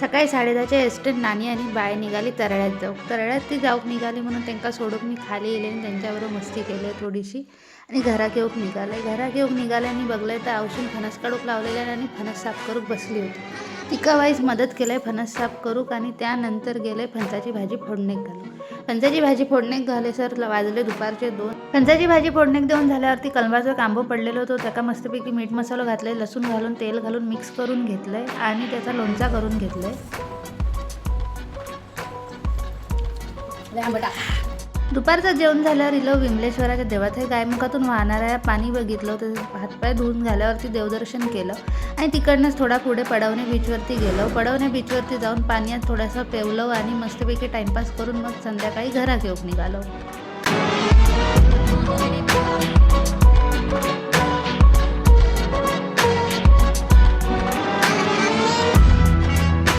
सकाळी साडेदहाच्या एसटीत नानी आणि बाय निघाली तरळ्यात जाऊ तरळ्यात ती जाऊक निघाली म्हणून त्यांना सोडूक मी खाली येले आणि त्यांच्याबरोबर मस्ती केली थोडीशी. आणि घरा घेऊक निघाले. घरा घेऊक निघाले आणि बघलंय तर औषध फणस काढूक लावलेले आणि फणस साफ करूक बसली होती. तिका वाईस मदत केलंय फणस साफ करूक आणि त्यानंतर गेले फणसाची भाजी फोडणे घालू फणसाची भाजी फोडणीक घाले सर वाजले दुपारचे दोन. फणसाची भाजी फोडणीक देऊन झाल्यावरती कलमाचा कांबो पडलेलो होतो. त्याका मस्तपैकी मीठ मसाला घातलाय लसूण घालून तेल घालून मिक्स करून घेतलंय आणि त्याचा लोणचा करून घेतलाय. दुपारचं जेवण झाल्यावर इलो विमलेश्वराच्या देवात हे गायमुखातून वाहणाऱ्या पाणी बघितलं तर हातपाय धुवून झाल्यावरती देवदर्शन केलं आणि तिकडनंच थोडा पुढे पडवणे बीचवरती गेलो. पडवणे बीचवरती जाऊन पाण्यात थोडंसं पेवलं आणि मस्तपैकी टाइमपास करून मग संध्याकाळी घरात येऊन निघालो.